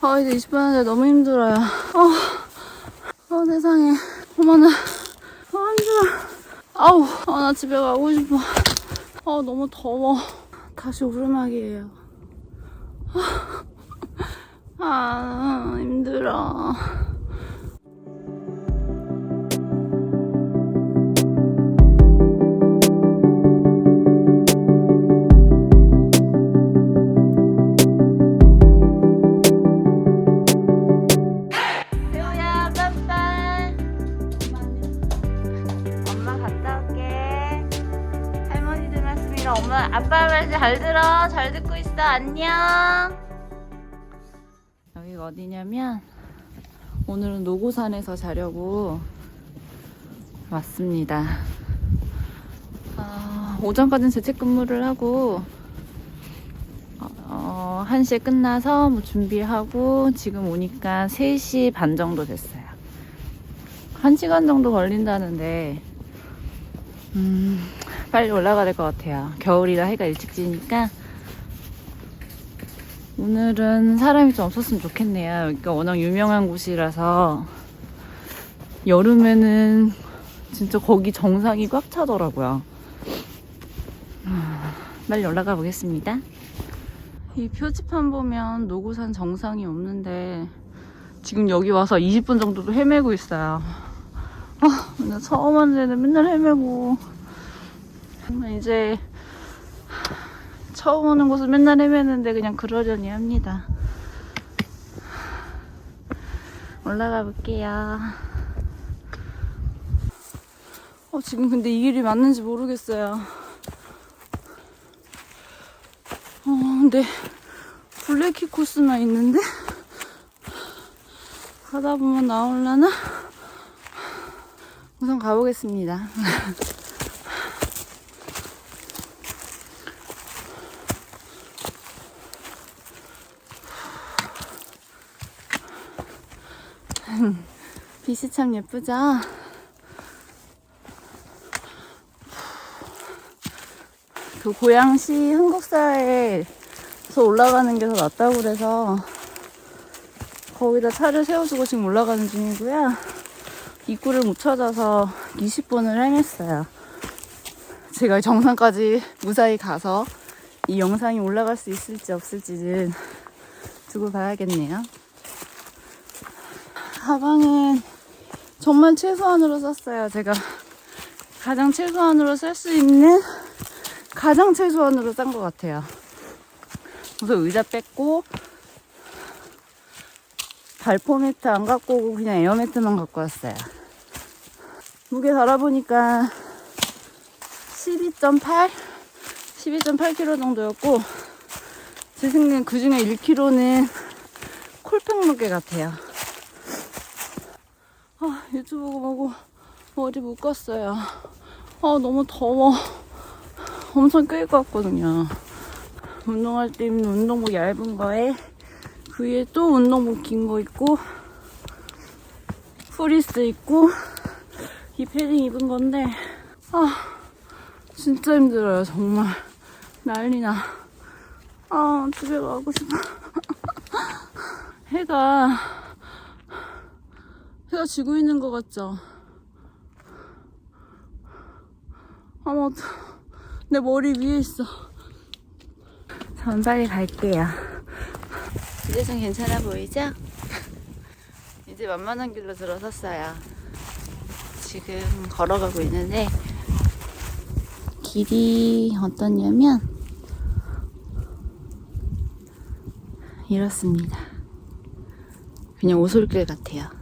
아 이제 20분 하는데 너무 힘들어요. 어, 어 세상에. 어머나. 아 힘들어. 아우 아 나 집에 가고 싶어. 아 너무 더워. 다시 오르막이에요. 아, 아 힘들어. 안녕. 여기가 어디냐면 오늘은 노고산에서 자려고 왔습니다. 어, 오전까지는 재택근무를 하고 어, 어 1시에 끝나서 뭐 준비하고 지금 오니까 3시 반 정도 됐어요. 1시간 정도 걸린다는데 음, 빨리 올라가야 될 것 같아요. 겨울이라 해가 일찍 지니까 오늘은 사람이 좀 없었으면 좋겠네요. 여기가 워낙 유명한 곳이라서 여름에는 진짜 거기 정상이 꽉 차더라고요. 빨리 올라가 보겠습니다. 이 표지판 보면 노고산 정상이 없는데 지금 여기 와서 20분 정도도 헤매고 있어요. 어, 처음 왔는데 맨날 헤매고. 이제 처음 오는 곳을 맨날 헤매는데 그냥 그러려니 합니다. 올라가 볼게요. 어, 지금 근데 이 길이 맞는지 모르겠어요. 어, 근데 블랙키 코스만 있는데? 가다 보면 나올라나? 우선 가보겠습니다. 날씨 참 예쁘죠? 그 고양시 한국사에서 올라가는 게 더 낫다고 그래서 거기다 차를 세워주고 지금 올라가는 중이고요. 입구를 못 찾아서 20분을 헤맸어요. 제가 정상까지 무사히 가서 이 영상이 올라갈 수 있을지 없을지는 두고 봐야겠네요. 하방은 정말 최소한으로 썼어요. 제가 가장 최소한으로 쓸 수 있는 가장 최소한으로 싼 것 같아요. 우선 의자 뺐고 발포 매트 안 갖고 오고 그냥 에어 매트만 갖고 왔어요. 무게 달아보니까 12.8? 12.8kg 정도였고 제 생각엔 그 중에 1kg는 콜팩 무게 같아요. 아, 유튜브 보고 어디 못 갔어요. 아, 너무 더워. 엄청 끓일 것 같거든요. 운동할 때 입는 운동복 얇은 거에 그 위에 또 운동복 긴 거 있고 프리스 있고 이 패딩 입은 건데 아 진짜 힘들어요 정말 난리나 아 집에 가고 싶어 해가 해가 지고 있는 것 같죠? 어머, 내 머리 위에 있어. 전 빨리 갈게요. 이제 좀 괜찮아 보이죠? 이제 만만한 길로 들어섰어요. 지금 걸어가고 있는데 길이 어떠냐면 이렇습니다. 그냥 오솔길 같아요.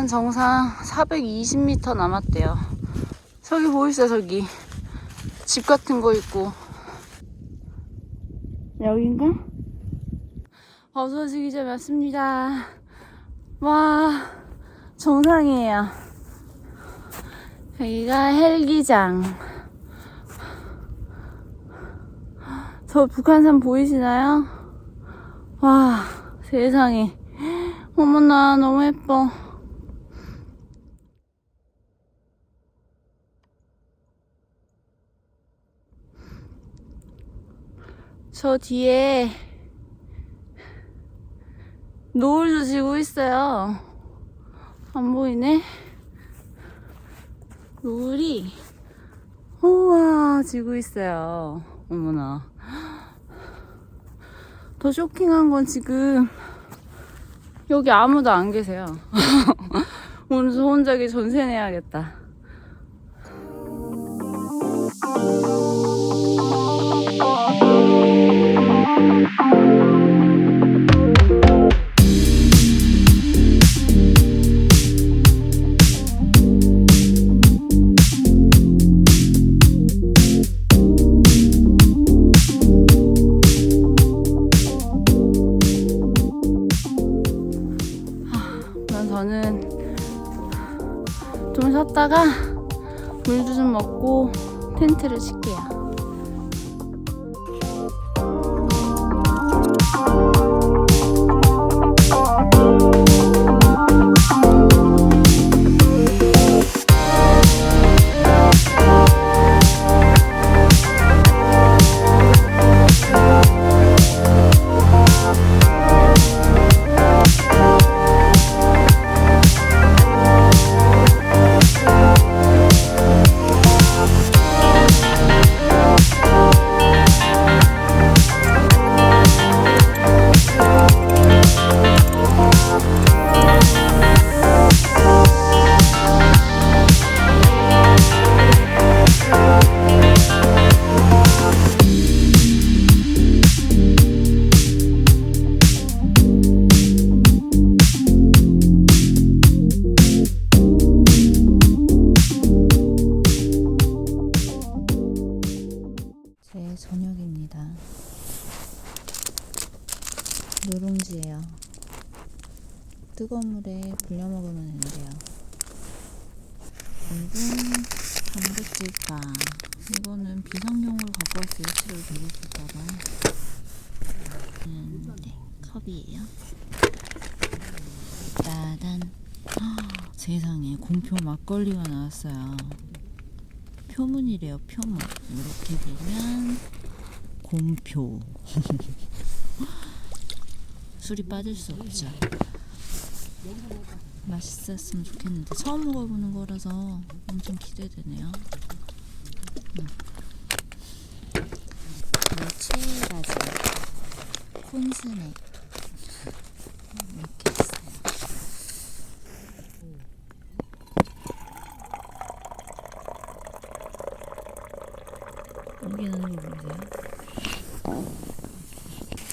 산 정상 420m 남았대요. 저기 보이세요, 저기. 집 같은 거 있고. 여긴가? 어서지기 전 왔습니다. 와, 정상이에요. 여기가 헬기장. 저 북한산 보이시나요? 와, 세상에. 어머나, 너무 예뻐. 저 뒤에 노을도 지고 있어요. 안 보이네? 노을이 우와 지고 있어요. 어머나. 더 쇼킹한 건 지금 여기 아무도 안 계세요. 오늘 저 혼자기 전세 내야겠다. 저는 좀 쉬었다가 물도 좀 먹고 텐트를 칠게요. 그리고 단백질빵. 이거는 비상용으로 갖고 왔어요. 치를 배고플까봐. 음, 네, 컵이에요. 따단. 헉, 세상에 공표 막걸리가 나왔어요. 표문이래요, 표문. 이렇게 되면 곰표. 술이 빠질 수 없죠. 맛있었으면 좋겠는데 처음 먹어보는 거라서 엄청 기대되네요. 음. 채가지 콘스네 이렇게 있어요. 여기 있는 거 보세요.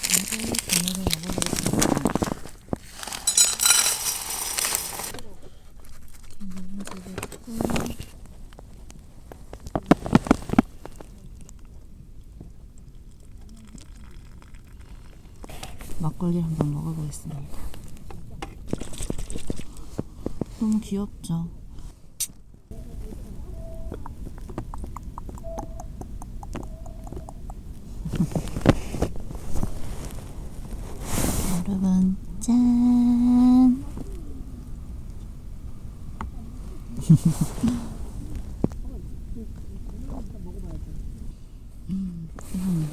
이제 저녁을 먹어보겠습니다. 누룽지도 있고 막걸리 한번 먹어보겠습니다. 너무 귀엽죠? 여러분 짠 음, 음.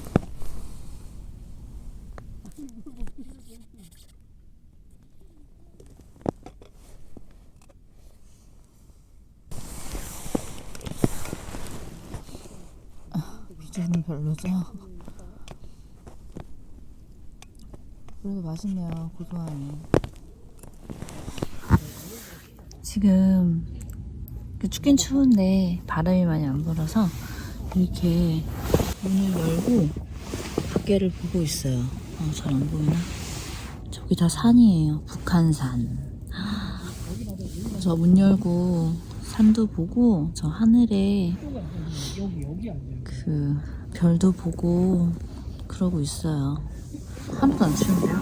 아, 비주 는 별로죠? 그래도 맛있네요 고소하니 지금 그 춥긴 추운데 바람이 많이 안 불어서 이렇게 문을 열고 밖에를 보고 있어요 어, 잘안 보이나? 저기 다 산이에요 북한산 저 문 열고 산도 보고 저 하늘에 그 별도 보고 그러고 있어요. 하나도 안 추운데요?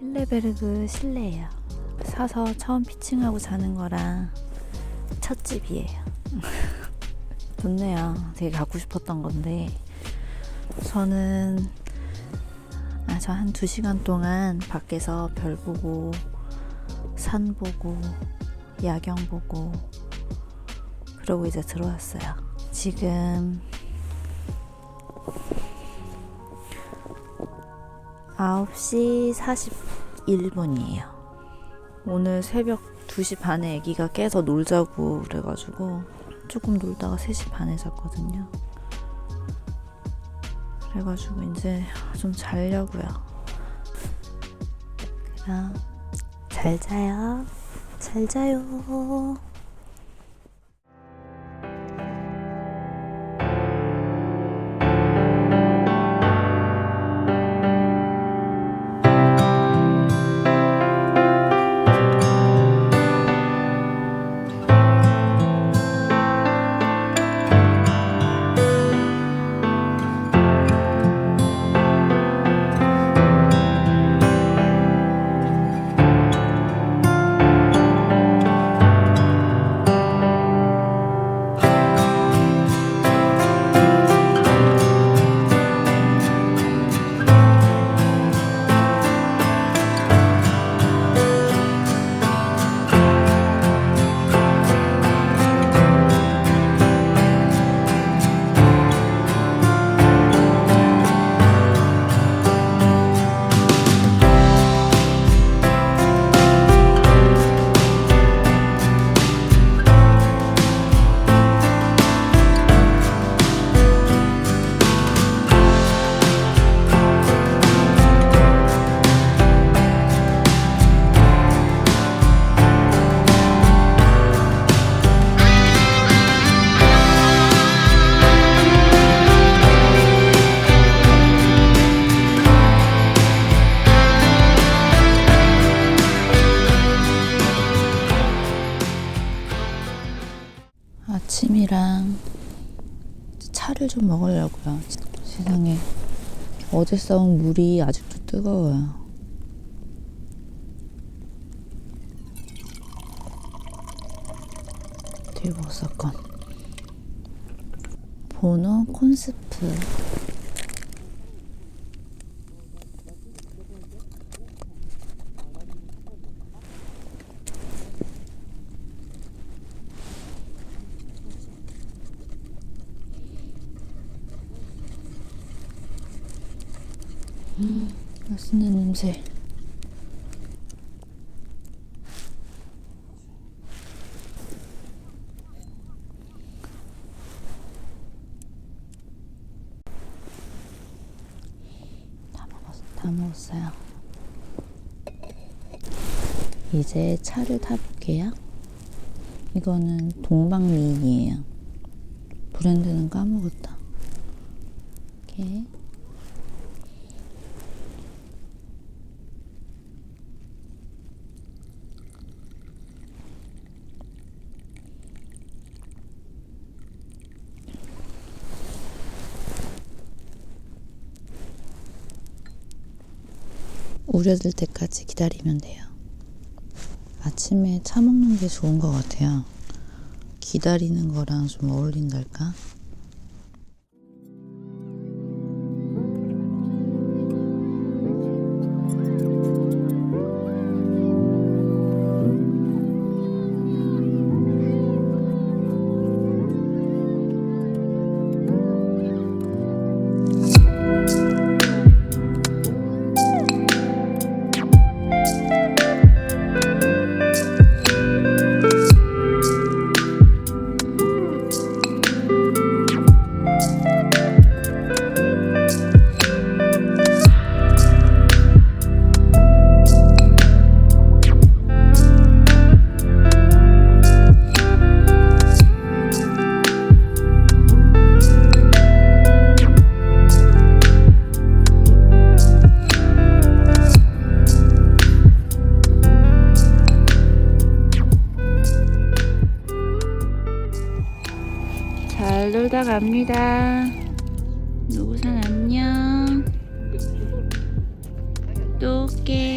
힐레베르그 실내예요. 사서 처음 피칭하고 자는 거라 첫 집이에요. 좋네요. 되게 갖고 싶었던 건데 저는 아, 저한두 시간 동안 밖에서 별 보고 산 보고 야경 보고 그러고 이제 들어왔어요. 지금 9시 41분이에요. 오늘 새벽 2시 반에 아기가 깨서 놀자고 그래가지고 조금 놀다가 3시 반에 잤거든요. 그래가지고 이제 좀 자려고요. 그럼 잘 자요. 잘 자요. 좀 먹으려고요. 세상에 어제 싸운 물이 아직도 뜨거워요. 대박 사건. 번호 콘스프. 맛있는 냄새. 다 먹었, 다 먹었어요. 이제 차를 타볼게요. 이거는 동방미인이에요. 브랜드는 까먹었다. 이렇게. 우려질 때까지 기다리면 돼요. 아침에 차 먹는 게 좋은 것 같아요. 기다리는 거랑 좀 어울린달까? 놀다 갑니다. 노구산 안녕. 또 올게.